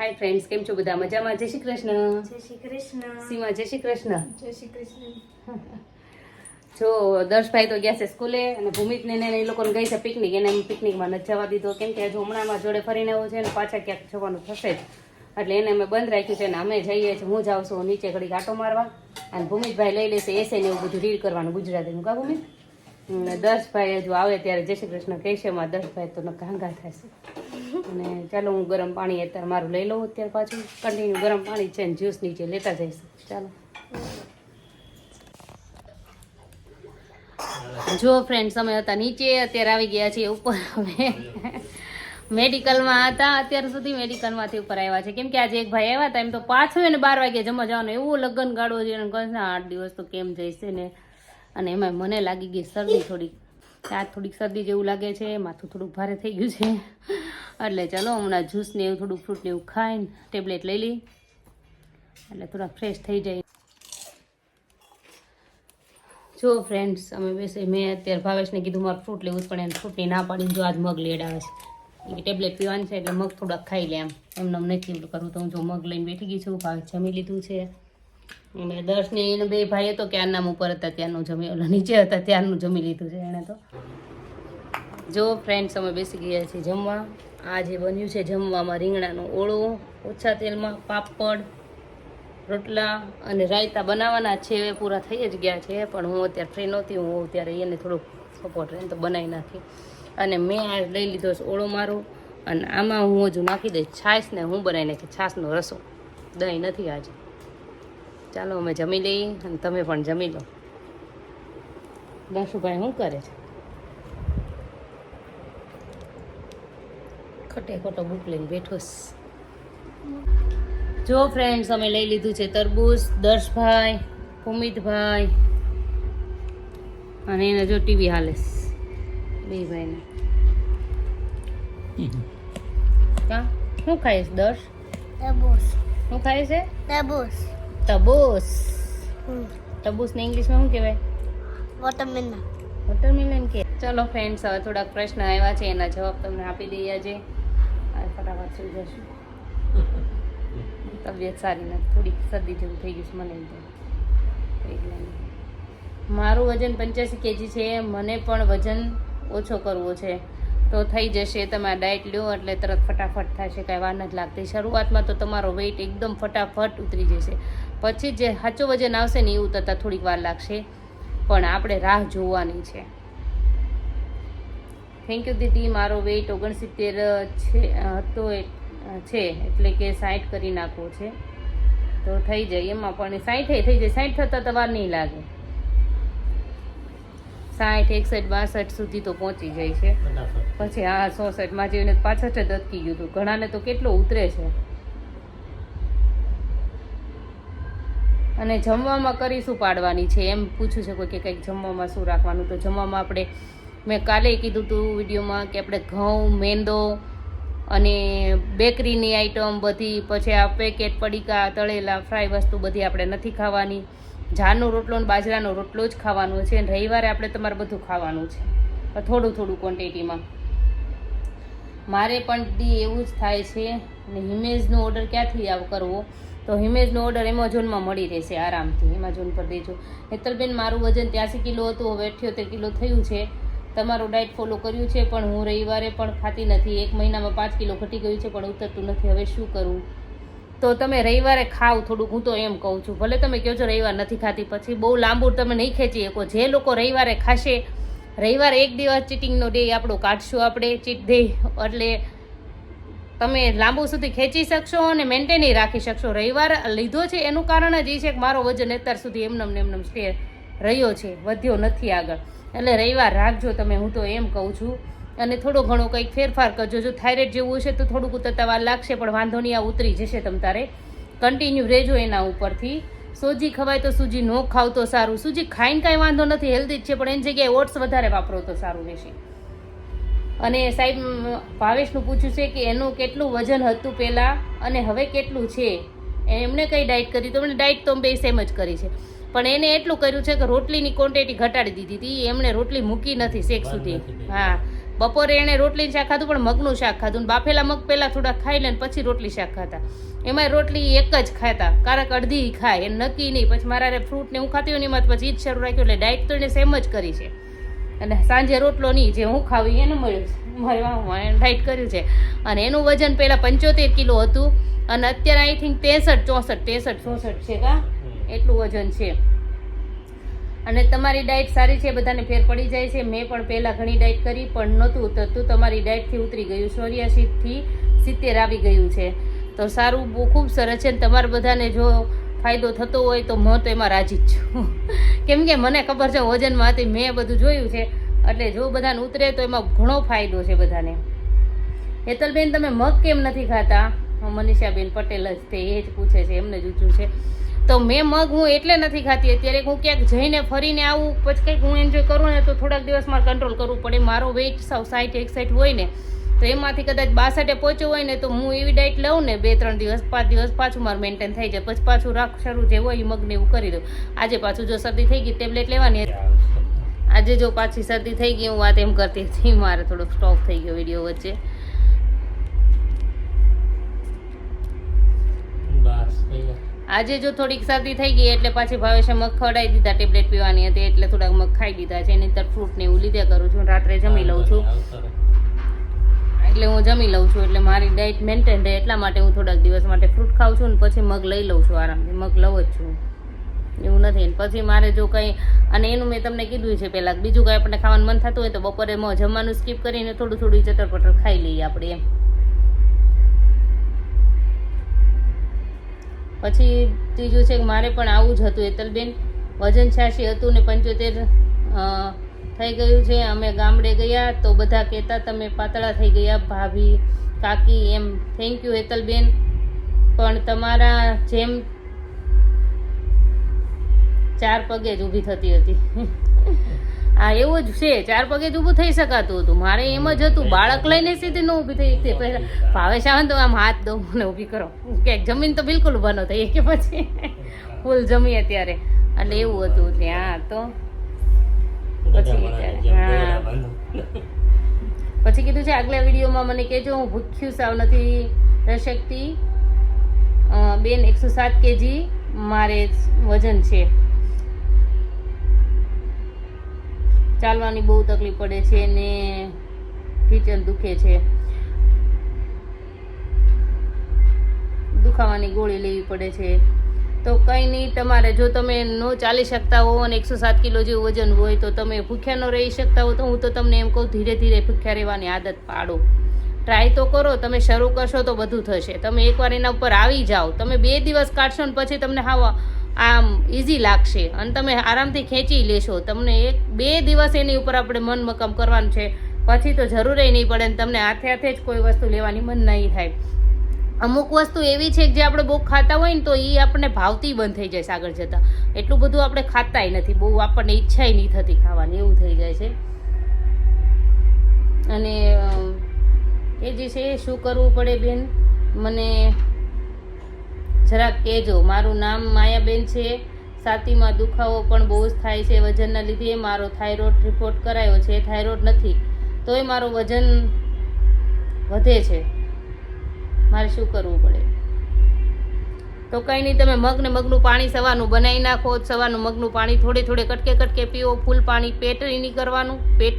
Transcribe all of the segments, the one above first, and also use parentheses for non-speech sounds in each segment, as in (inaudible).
Hi friends કેમ છો બધા? મજામાં? જય શ્રી કૃષ્ણ. જય શ્રી કૃષ્ણ. સીમા જય શ્રી કૃષ્ણ. જય શ્રી કૃષ્ણ. જો દર્શભાઈ તો ગયા છે સ્કૂલે અને ભૂમિતને ને એ લોકોને ગઈ છે પિકનિક. એને પિકનિકમાં નથી જવા દીધો. કેમ કે હજુ હમણાં જોડે ફરીને આવું છે અને પાછા ક્યાંક જવાનું થશે જ. એટલે એને અમે બંધ રાખ્યું છે અને અમે જઈએ છીએ. હું જાઉં છું નીચે ઘડી આટો મારવા. અને ભૂમિતભાઈ લઈ લેશે એસે ને એવું બધું રીડ કરવાનું ગુજરાતીનું. કા ભૂમિત? દર્શભાઈ હજુ આવે ત્યારે જય શ્રી કૃષ્ણ કહેશે. એમાં દર્શભાઈ તો ઘાંઘા થશે. અને ચાલો હું ગરમ પાણી અત્યારે મારું લઈ લઉં અત્યારે પાછું. કન્ટિન્યુ ગરમ પાણી છે ને જ્યુસ નીચે લેતા જઈશ. ચાલો. જો ફ્રેન્ડ અમે હતા નીચે અત્યારે આવી ગયા છીએ ઉપર. અમે મેડિકલમાં હતા અત્યાર સુધી મેડિકલમાંથી ઉપર આવ્યા છે. કેમ કે આજે એક ભાઈ આવ્યા હતા એમ તો પાછું એને બાર વાગે જમવા જવાનું એવું લગ્ન ગાળવો જોઈએ છે, આઠ દિવસ તો કેમ જઈશે ને? અને એમાં મને લાગી ગઈ શરદી થોડીક. આ થોડીક શરદી જેવું લાગે છે, માથું થોડુંક ભારે થઈ ગયું છે. એટલે ચલો હમણાં જ્યુસ ને એવું થોડું ફ્રૂટ ને એવું ખાઈને ટેબ્લેટ લઈ લઈ. એટલે થોડા ફ્રેશ થઈ જાય. જો ફ્રેન્ડ્સ અમે બેસે, મેં અત્યારે ભાવેશને કીધું મારે ફ્રૂટ લેવું જ પણ એને ફ્રૂટની ના પાડીને જો આજ મગ લેડ આવે છે. એ ટેબ્લેટ પીવાની છે એટલે મગ થોડાક ખાઈ લે એમ. એમને એમ નથી કરવું, તો હું જો મગ લઈને બેઠી ગઈ છું ભાવે જમી લીધું છે. અને દર્શને એને બે ભાઈ તો ક્યારનામ ઉપર હતા, ત્યારનું જમી, ઓલા નીચે હતા, ત્યારનું જમી લીધું છે એણે તો. જો ફ્રેન્ડ્સ અમે બેસી ગયા છીએ જમવા. આ જે બન્યું છે જમવામાં રીંગણાનો ઓળો, ઓછા તેલમાં પાપડ, રોટલા અને રાયતા બનાવવાના છે. એ પૂરા થઈ જ ગયા છે, પણ હું અત્યારે ફ્રી નહોતી, હું ત્યારે એને થોડુંક સપોર્ટ રહે તો બનાવી નાખી. અને મેં આ લઈ લીધો છે ઓળો મારો, અને આમાં હું હજુ નાખી દઈશ છાશ ને હું બનાવી નાખી છાશનો રસો. દહીં નથી આજે. ચાલો અમે જમી લઈએ અને તમે પણ જમી લો. દશુભાઈ શું કરે છે? ખોટે ખોટો બુક લઈને બેઠો જો ફ્રેન્ડ્સ અમે લઈ લીધું છે તરબૂચ દર્શભાઈ ભૂમિતભાઈ અને એને જો ટીવી હાલે છે. બે ભાઈને. કા? શું ખાઈશ દર્શ? તરબૂચ. શું ખાય છે? તરબૂચ. તબૂસ તબૂસ ને ઇંગ્લિશમાં શું કહેવાય? વોટરમેલન વોટરમેલન કે. ચલો ફ્રેન્ડ્સ હવે થોડાક પ્રશ્ન આવ્યા છે એના જવાબ તમને આપી દઈએ આજે. ફટાફટ સુઈ જશું. તબિયત સારી નથી થોડીક શરદી જેવું થઈ ગયું છે મને મારું વજન પંચ્યાસી કેજી છે મને પણ વજન ઓછો કરવો છે. તો થઈ જશે તમે ડાયટ લ્યો એટલે તરત ફટાફટ થશે, કાંઈ વાર નથી લાગતી. શરૂઆતમાં તો તમારો વેઇટ એકદમ ફટાફટ ઉતરી જશે. પછી જે સાચો વજન આવશે ને એ ઉતરતા થોડીક વાર લાગશે. પણ આપણે રાહ જોવાની છે. થેન્ક યુ દીદી, મારો વેઇટ ઓગણસિત્તેર છે હતો છે, એટલે કે સાઠ કરી નાખવો છે. તો થઈ જાય, એમાં પણ સાઠે થઈ જાય. સાઠ થતાં તો વાર નહીં લાગે. સાઠ એકસઠ બાસઠ સુધી તો પહોંચી જાય છે. પછી હા સોસઠમાં જઈને પાછળ જ અટકી ગયું હતું. ઘણાને તો કેટલો ઉતરે છે. અને જમવામાં કરી શું પાડવાની છે? એમ પૂછ્યું છે કોઈ કે કંઈક જમવામાં શું રાખવાનું. તો જમવામાં આપણે મેં કાલે કીધું હતું વિડીયોમાં કે આપણે ઘઉં મેંદો અને બેકરીની આઈટમ બધી પછી આ પેકેટ પડીકા તળેલા ફ્રાય વસ્તુ બધી આપણે નથી ખાવાની. જારનો રોટલો અને બાજરાનો રોટલો જ ખાવાનો છે અને રવિવારે આપણે તમારે બધું ખાવાનું છે. થોડું થોડું ક્વોન્ટિટીમાં મારે પણ દી એવું જ થાય છે અને હિમેજનો ઓર્ડર ક્યાંથી આવ, કરવો? તો હિમેજનો ઓર્ડર એમેઝોનમાં મળી રહેશે આરામથી. એમેઝોન પર દેજો. હેતલબેન મારું વજન ત્યાંસી કિલો હતું, હવે અઠ્યોતેર કિલો થયું છે. તમારું ડાયટ ફોલો કર્યું છે, પણ હું રવિવારે પણ ખાતી નથી. એક મહિનામાં પાંચ કિલો ઘટી ગયું છે, પણ ઉતરતું નથી. હવે શું કરું? તો તમે રવિવારે ખાવ થોડુંક હું તો એમ કહું છું. ભલે તમે કહો છો રવિવાર નથી ખાતી, પછી બહુ લાંબુ તમે નહીં ખેંચી શકો. જે લોકો રવિવારે ખાશે, રવિવારે એક દિવસ ચીટિંગનો ડે આપણો કાઢશું આપણે ચીટ ડે એટલે તમે લાંબુ સુધી ખેંચી શકશો અને મેન્ટેન રાખી શકશો. રવિવાર લીધો છે એનું કારણ જ એ છે કે મારો વજન અત્યાર સુધી એમનેમ એમનેમ સ્ટે રહ્યો છે, વધ્યો નથી આગળ. એટલે રવિવાર રાખજો તમે, હું તો એમ કહું છું. અને થોડો ઘણો કંઈક ફેરફાર કરજો. જો થાઇરોઇડ જેવું છે તો થોડુંક ઉતરતા વાર લાગશે પણ વાંધો નહીં આ ઉતરી જશે તમ તારે. કન્ટિન્યુ રહેજો એના ઉપરથી. સોજી ખવાય તો સૂજી ન ખાવ તો સારું. સૂજી ખાઈને કાંઈ વાંધો નથી હેલ્ધી જ છે પણ એની જગ્યાએ ઓટ્સ વધારે વાપરો તો સારું રહેશે. અને સાહેબ ભાવેશનું પૂછ્યું છે કે એનું કેટલું વજન હતું પહેલાં અને હવે કેટલું છે? એમણે કઈ ડાયટ કરી? તો એમણે ડાયટ તો બે સેમ જ કરી છે. પણ એને એટલું કર્યું છે કે રોટલીની ક્વોન્ટિટી ઘટાડી દીધી હતી. એમણે રોટલી મૂકી નથી શેક સુધી. હા. બપોરે એણે રોટલી શાક ખાધું પણ મગનું શાક ખાધું. બાફેલા મગ પહેલાં થોડા ખાઈ લે પછી રોટલી શાક ખાતા એમાં રોટલી એક જ ખાતા કારક અડધી ખાય એ નક્કી નહીં. પછી મારા ફ્રૂટ ને હું ખાતી હોય ને એમાં પછી જ શરૂ રાખ્યું એટલે ડાયટ તો એને સેમ જ કરી છે. અને સાંજે રોટલો નહીં જે હું ખાવી એને મળ્યું છે. મારી ડાયટ કર્યું છે. અને એનું વજન પહેલાં પંચોતેર કિલો હતું. અને અત્યારે આઈ થિંક ત્રેસઠ ચોસઠ ત્રેસઠ ચોસઠ છે કા? એટલું વજન છે. અને તમારી ડાયટ સારી છે, બધાને ફેર પડી જાય છે. મેં પણ પહેલાં ઘણી ડાયટ કરી, પણ નહોતું, તો તું તમારી ડાયટથી ઉતરી ગયું. ચોર્યાસીથી સિત્તેર આવી ગયું છે. તો સારું, બહુ ખૂબ સરસ છે. ને તમારે બધાને જો ફાયદો થતો હોય, તો હું તો એમાં રાજી જ છું. (laughs) કેમ કે મને ખબર છે, વજનમાં હતી, મેં બધું જોયું છે. એટલે જો બધાને ઉતરે, તો એમાં ઘણો ફાયદો છે બધાને. હેતલબેન, તમે મગ કેમ નથી ખાતા? મનીષાબેન પટેલ જ તે, એ જ પૂછે છે, એમને જ ઊંચું છે. તો મેં મગ હું એટલે નથી ખાતી. અત્યારે હું ક્યાંક જઈને ફરીને આવું, પછી કંઈક હું એન્જોય કરું ને તો થોડાક દિવસ મારે કંટ્રોલ કરવું પડે. મારો વેઇટ સાવ સાઠ એકસાઠ હોય ને, તો એમાંથી કદાચ બાસઠે પહોંચ્યો હોય ને તો હું એવી ડાયટ લઉં ને, બે, ત્રણ દિવસ, પાંચ દિવસ પાછું મારું મેન્ટેન થઈ જાય. પછી પાછું રાખ શરૂ જે હોય એ મગને એવું કરી દઉં. આજે પાછું જો શરદી થઈ ગઈ ટેબ્લેટ લેવાની. આજે જો પાછી શરદી થઈ ગઈ, હું વાત એમ કરતી હતી. મારે થોડો સ્ટોપ થઈ ગયો વીડિયો વચ્ચે. બસ. આજે જો થોડીક શરદી થઈ ગઈ એટલે પાછી ભાવેશે મગ ખવડાવી દીધા, ટેબ્લેટ પીવાની હતી એટલે થોડાક મગ ખાઈ દીધા છે. એની ફ્રૂટ ને એવું લીધે કરું છું રાત્રે જમી લઉં છું. એટલે હું જમી લઉં છું, એટલે મારી ડાયટ મેન્ટેન રહે એટલા માટે હું થોડાક દિવસ માટે ફ્રૂટ ખાઉં છું ને પછી મગ લઈ લઉં છું આરામથી. મગ લઉં જ છું. એવું નથી. પછી મારે જો કંઈ, અને એનું મેં તમને કીધું છે પહેલાં, બીજું કંઈ આપણને ખાવાનું મન થતું હોય તો બપોરે જમવાનું સ્કીપ કરીને થોડું થોડું ચટર પટર ખાઈ લઈએ આપણે એમ. પછી ત્રીજું છે કે મારે પણ આવું જ હતું. એતલબેન વજન છ્યાસી હતું ને પંચોતેર થઈ ગયું છે. અમે ગામડે ગયા તો બધા કહેતા, તમે પાતળા થઈ ગયા, ભાભી, કાકી. એમ થેન્ક યુ હેતલબેન. પણ તમારા જેમ ચાર પગે જ ઊભી થતી હતી. હા એવું જ છે. ચાર પગે જ ઊભું થઈ શકાતું હતું. મારે એમ જ હતું. બાળક લઈને સીધી ન ઊભી થઈ તે પહેલા ભાવેશ આવે તો આમ હાથ દઉં મને ઊભી કરો. કે જમીન તો બિલકુલ ઊભા ન થઈ કે પછી. ફૂલ જમીએ ત્યારે એટલે એવું હતું ત્યાં તો પછી હા. પછી કીધું છે આગલા વિડીયોમાં મને કહેજો હું ભૂખ્યું સાવ નથી રહી શકતી બેન એકસો સાત કેજી મારે વજન છે. ચાલવાની બહુ તકલીફ પડે છે ને કિચન દુખે છે. દુખાવાની ગોળી લેવી પડે છે. તો કંઈ નહીં, તમારે જો તમે ન ચાલી શકતા હો અને એકસો સાત કિલો જેવું વજન હોય તો તમે ભૂખ્યા ન રહી શકતા હો તો હું તો તમને એમ કહું, ધીરે ધીરે ભૂખ્યા રહેવાની આદત પાડો. ટ્રાય તો કરો, તમે શરૂ કરશો તો બધું થશે. તમે એકવાર એના ઉપર આવી જાઓ. તમે બે દિવસ કાઢશો ને પછી તમને હાવ આમ ઇઝી લાગશે. અને તમે આરામથી ખેંચી લેશો. તમને એક, બે દિવસ એની ઉપર આપણે મન મક્કમ કરવાનું છે. પછી તો જરૂરે નહીં પડે ને તમને હાથે હાથે જ કોઈ વસ્તુ લેવાની મન નહીં થાય. અમુક વસ્તુ એવી છે કે જે આપણે બહુ ખાતા હોય ને તો એ આપણને ભાવતી બંધ થઈ જાય આગળ જતાં. એટલું બધું આપણે ખાતાય નથી. બહુ આપણને ઈચ્છાય નહીં થતી ખાવાની. એવું થઈ જાય છે. અને એ જે છે શું કરવું પડે બેન? મને જરાક કહેજો. મારું નામ માયાબેન છે. સાતીમાં દુખાવો પણ બહુ જ થાય છે. વજનના લીધે મારો થાઇરોઇડ રિપોર્ટ કરાયો છે. થાઇરોઇડ નથી. તોય મારું વજન વધે છે. મારે શું કરવું પડે? તો કંઈ નહીં, તમે મગ ને મગનું પાણી સવારનું બનાવી નાખો. સવારનું મગનું પાણી થોડે થોડે કટકે કટકે પીવો. ફૂલ પાણી પેટ નહીં કરવાનું. પેટ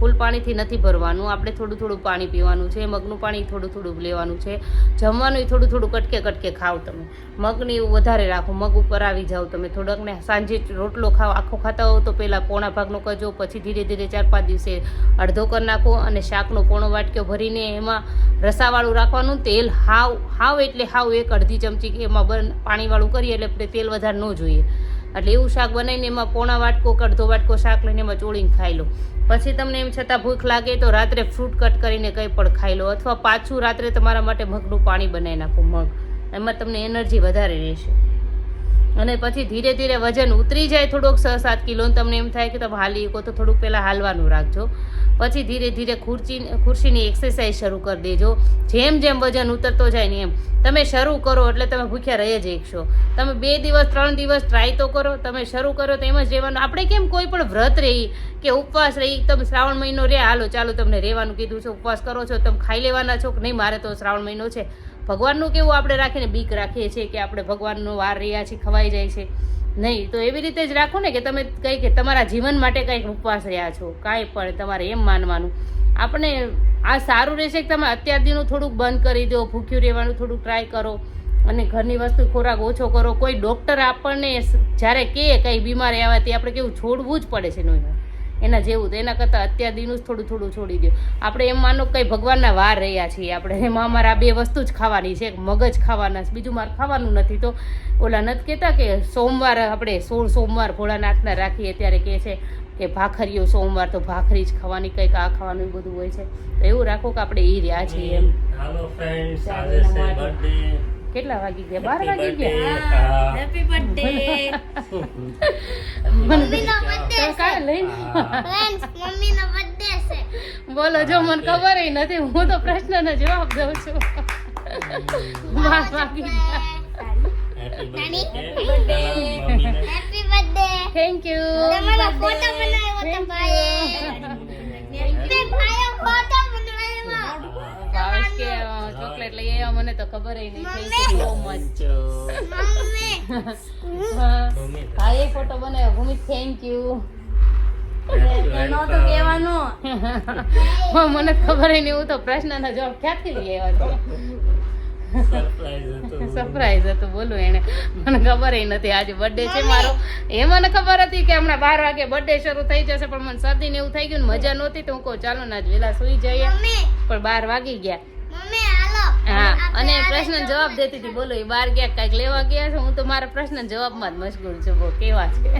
ફૂલ પાણીથી નથી ભરવાનું. આપણે થોડું થોડું પાણી પીવાનું છે, મગનું પાણી થોડું થોડું લેવાનું છે. જમવાનું થોડું થોડું કટકે કટકે ખાઓ તમે. મગની વધારે રાખો. મગ ઉપર આવી જાઓ તમે. થોડોક ને સાંજે રોટલો ખાઓ. આખો ખાતા હોવ તો પહેલાં પોણા ભાગનો કરજો પછી ધીરે ધીરે ચાર પાંચ દિવસે અડધો કરી નાખો અને શાકનો પોણો વાટક્યો ભરીને એમાં રસાવાળું રાખવાનું. તેલ હાવ હાવ એટલે હાવ એક અડધી ચમચી એમાં બન, પાણીવાળું કરીએ એટલે તેલ વધારે ન જોઈએ. એટલે એવું શાક બનાવીને એમાં પોણા વાટકો કે અડધો વાટકો શાક લઈને એમાં ચોળીને ખાઈ લો. પછી તમને એમ છતાં ભૂખ લાગે તો રાત્રે ફ્રૂટ કટ કરીને કંઈ પણ ખાઈ લો અથવા પાછું રાત્રે તમારા માટે મગનું પાણી બનાવી નાખો મગ. એમાં તમને એનર્જી વધારે રહેશે. અને પછી ધીરે ધીરે વજન ઉતરી જાય થોડોક છ સાત કિલો તમને એમ થાય કે તમે હાલી શકો, તો થોડુંક પહેલાં હાલવાનું રાખજો. પછી ધીરે ધીરે ખુરશી ખુરશીની એક્સરસાઇઝ શરૂ કરી દેજો. જેમ જેમ વજન ઉતરતો જાય ને એમ. તમે શરૂ કરો એટલે તમે ભૂખ્યા રહી જ એકશો. તમે બે દિવસ, ત્રણ દિવસ ટ્રાય તો કરો, તમે શરૂ કરો તો જ રહેવાનું. આપણે કેમ કોઈ પણ વ્રત રહી કે ઉપવાસ રહી, તમે શ્રાવણ મહિનો રહે હાલો ચાલો તમને રહેવાનું કીધું છે, ઉપવાસ કરો છો, તમે ખાઈ લેવાના છો કે નહીં, મારે તો શ્રાવણ મહિનો છે. ભગવાનનું કેવું આપણે રાખીને બીક રાખીએ છીએ કે આપણે ભગવાનનો વાર રહ્યા છીએ, ખવાઈ જાય છે. નહીં, તો એવી રીતે જ રાખો ને કે તમે કંઈક તમારા જીવન માટે કંઈક ઉપવાસ રહ્યા છો. કાંઈ પણ તમારે એમ માનવાનું. આપણે આ સારું રહેશે કે તમે અત્યારથીનું થોડુંક બંધ કરી દો, ભૂખ્યું રહેવાનું થોડુંક ટ્રાય કરો અને ઘરની વસ્તુ ખોરાક ઓછો કરો. કોઈ ડૉક્ટર આપણને જ્યારે કહે કંઈ બીમારી આવે તે આપણે કેવું છોડવું જ પડે છે નોય એના જેવું તો એના કરતાં અત્યાર દીનું જ થોડું થોડું છોડી દો આપણે એમ માનો કંઈ ભગવાનના વાર રહ્યા છીએ આપણે. એમાં અમારે આ બે વસ્તુ જ ખાવાની છે મગજ ખાવાના છે બીજું મારે ખાવાનું નથી. તો ઓલા નથી કહેતા કે સોમવાર આપણે સોળ સોમવાર ભોળાનાથના રાખીએ ત્યારે કહે છે કે ભાખરીઓ સોમવાર તો ભાખરી જ ખાવાની કંઈક આ ખાવાનું બધું હોય છે. તો એવું રાખો કે આપણે એ રહ્યા છીએ એમ. હાલો ફ્રેન્ડ્સ આજે છે બર્થડે કેટલા વાગી ગયા? બાર વાગી ગયા? હેપી બર્થડે મમ્મીનો બર્થડે તો કાંઈ લઈને ફ્રેન્ડ્સ મમ્મીનો બર્થડે છે. બોલો જો મને ખબર નથી હું તો પ્રશ્નનો જવાબ દઉં છું. બાર વાગી ગયા. હેપી બર્થડે મમ્મીને. Happy birthday thank you photo બનાવ્યો તો ભાઈએ તે ભાઈએ ફોટો બનાવ્યો ભાવેશ કે ચોકલેટ લઈ આવ્યા મને તો ખબર નહીં થઈ સો મચ (laughs) હા. એ ફોટો બનાવ્યો. ભૂમિ થેન્ક યુ મને ખબર નહીં. હું તો પ્રશ્નના જવાબ ક્યાંથી લઈ આવ્યો સરપ્રાઈઝ હતું સરપ્રાઈઝ હતું બોલું એને મને ખબર ય નથી. આજે બર્થડે છે મારો. એ મને ખબર હતી કે હમણાં બાર વાગે બર્થડે શરૂ થઈ જશે પણ મને શરદી ને એવું થઈ ગયું ને મજા નહોતી તો હું કહું ચાલો ને આજ વેલા સુઈ જઈએ. પણ બાર વાગી ગયા. હા અને પ્રશ્ન જવાબ દેતી હતી બોલો એ બાર ગયા કાંઈક લેવા ગયા છે? હું તો મારા પ્રશ્ન જવાબમાં જ મશગુલ છું બહુ કેવા છે.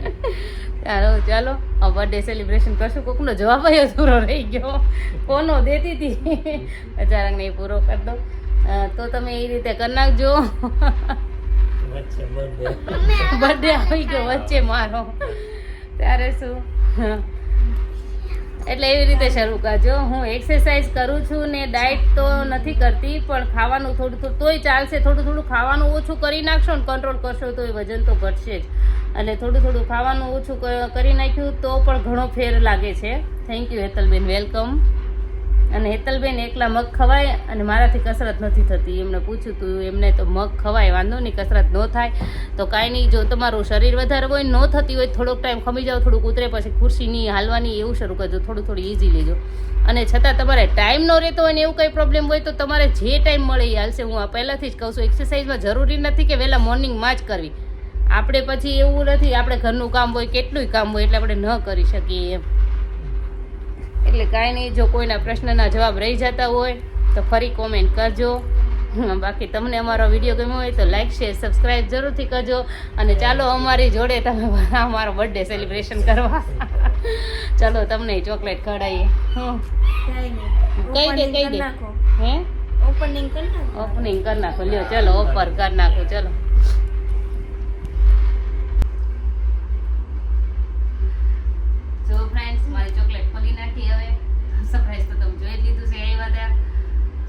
(laughs) ચાલો ચાલો બર્થડે સેલિબ્રેશન કરશું. કોકનો જવાબ જ અધૂરો રહી ગયો. કોનો દેતી હતી? અચાનક એ પૂરો કરી દો. તો તમે એ રીતે કરી નાખજો. બર્થડે બર્થડે (laughs) આવી ગયો વચ્ચે મારો. ત્યારે શું? એટલે એવી રીતે શરૂ કરજો. હું એક્સરસાઇઝ કરું છું ને ડાયટ તો નથી કરતી, પણ ખાવાનું થોડું થોડું, તોય ચાલશે. થોડું થોડું ખાવાનું ઓછું કરી નાખશો ને કંટ્રોલ કરશો તો એ વજન તો ઘટશે જ. અને થોડું થોડું ખાવાનું ઓછું કરી નાખ્યું તો પણ ઘણો ફેર લાગે છે. Thank you Hetalben. વેલકમ અને હેતલબેન એકલા મગ ખવાય અને મારાથી કસરત નથી થતી. એમને પૂછ્યું તું, એમને તો મગ ખવાય, વાંધો નહીં, કસરત ન થાય. તો કાંઈ નહીં, જો તમારું શરીર વધારે હોય ન થતી હોય, થોડોક ટાઈમ ખમી જાઓ, થોડુંક ઉતરે, પછી ખુરશી નહીં હાલવાની એવું શરૂ કરજો, થોડું થોડું ઇઝી લેજો. અને છતાં તમારે ટાઈમ ન રહેતો હોય ને એવું કંઈ પ્રોબ્લેમ હોય તો તમારે જે ટાઈમ મળે એ હાલશે. હું આ પહેલાંથી જ કહું છું એક્સરસાઇઝમાં જરૂરી નથી કે વહેલા મોર્નિંગમાં જ કરવી. આપણે પછી એવું નથી, આપણે ઘરનું કામ હોય, કેટલુંય કામ હોય, એટલે આપણે ન કરી શકીએ એમ. એટલે કાંઈ નહીં જો કોઈના પ્રશ્નના જવાબ રહી જતા હોય તો ફરી કોમેન્ટ કરજો. બાકી તમને અમારો વીડિયો ગમ્યો હોય તો લાઈક શેર સબસ્ક્રાઈબ જરૂરથી કરજો. અને ચાલો અમારી જોડે તમે અમારો બર્થડે સેલિબ્રેશન કરવા. ચાલો તમને ચોકલેટ ખવડાવીએ. કઈ દે કઈ દે. હે? ઓપનિંગ કરી નાખો. ઓપનિંગ કરી નાખો. લ્યો ચલો ઓપર કરી નાખો ચલો. નાખી હવે. સરપ્રાઈઝ તો તમે જોઈ લીધું છે એ બધા.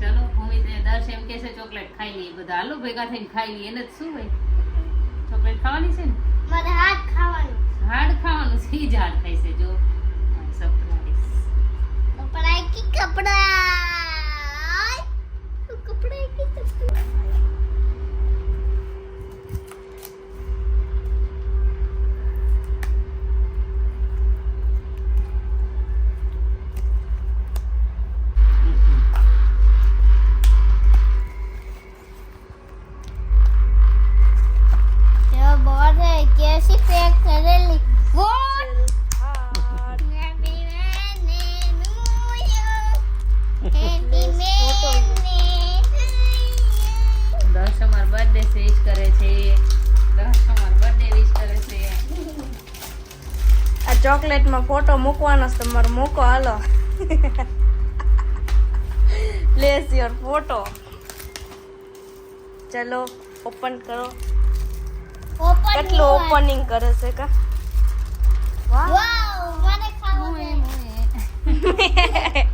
ચલો ભૂમિ દર્શ એમ કે છે ચોકલેટ ખાઈ લઈએ બધા. હાલો ભેગા થઈને ખાઈ લઈએ. એને શું હોય? ચોકલેટ ખાવાની છે ને? મારે હાડ ખાવાનું હાડ ખાવાનું છે. જ હાડ ખાઈ છે જો. સરપ્રાઈઝ કપડા કી કપડા? દસ અમાર બર્થડે વિશ કરે છે. દસ બર્થડે વિશ કરે છે. આ ચોકલેટમાં ફોટો મૂકવાનો છે તમારો મૂકો હાલો. પ્લેસ યોર ફોટો ચલો ઓપન કરો. કેટલું ઓપનિંગ કરે છે કા? વાવ મને ખાવું છે.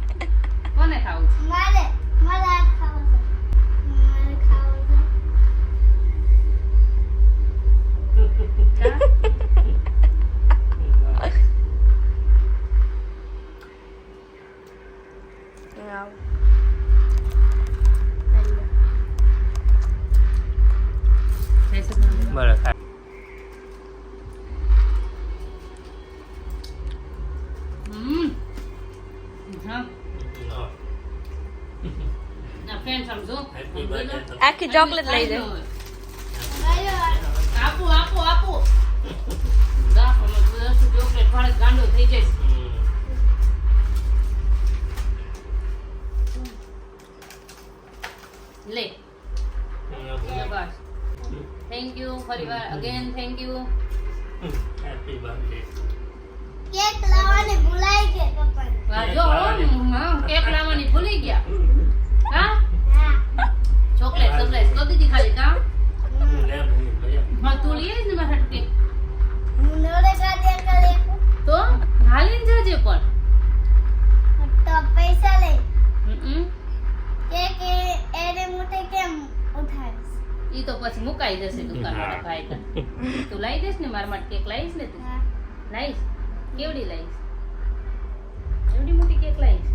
ફ્રેન્ડ સમજો? આખી ચોકલેટ લઈ દે. આપો આપો આપો. ચોકલેટ ફાળે ગાંડો થઈ જઈશ લે. બસ. થેન્ક યુ ફરીવાર અગેન થેન્ક યુ. કેક લાવવાની ભૂલાઈ ગઈ પપ્પાને જો કેક લાવવાની ભૂલી ગયા. नहीं दिखा देता हाँ तू लिए इसने बाहर हटके તો હાલીન જજે પણ. તો પૈસા લે કે કે એને મોટે કેમ ઉઠાવીશ? ઈ તો પછી મુકાઈ જશે દુકાનવાળા ભાઈ તું. લાવી દઈશ ને મારા માટે કેક લાવીશ ને તું? લાવીશ? કેવડી લાવીશ? એવડી મોટી કેક લાવીશ?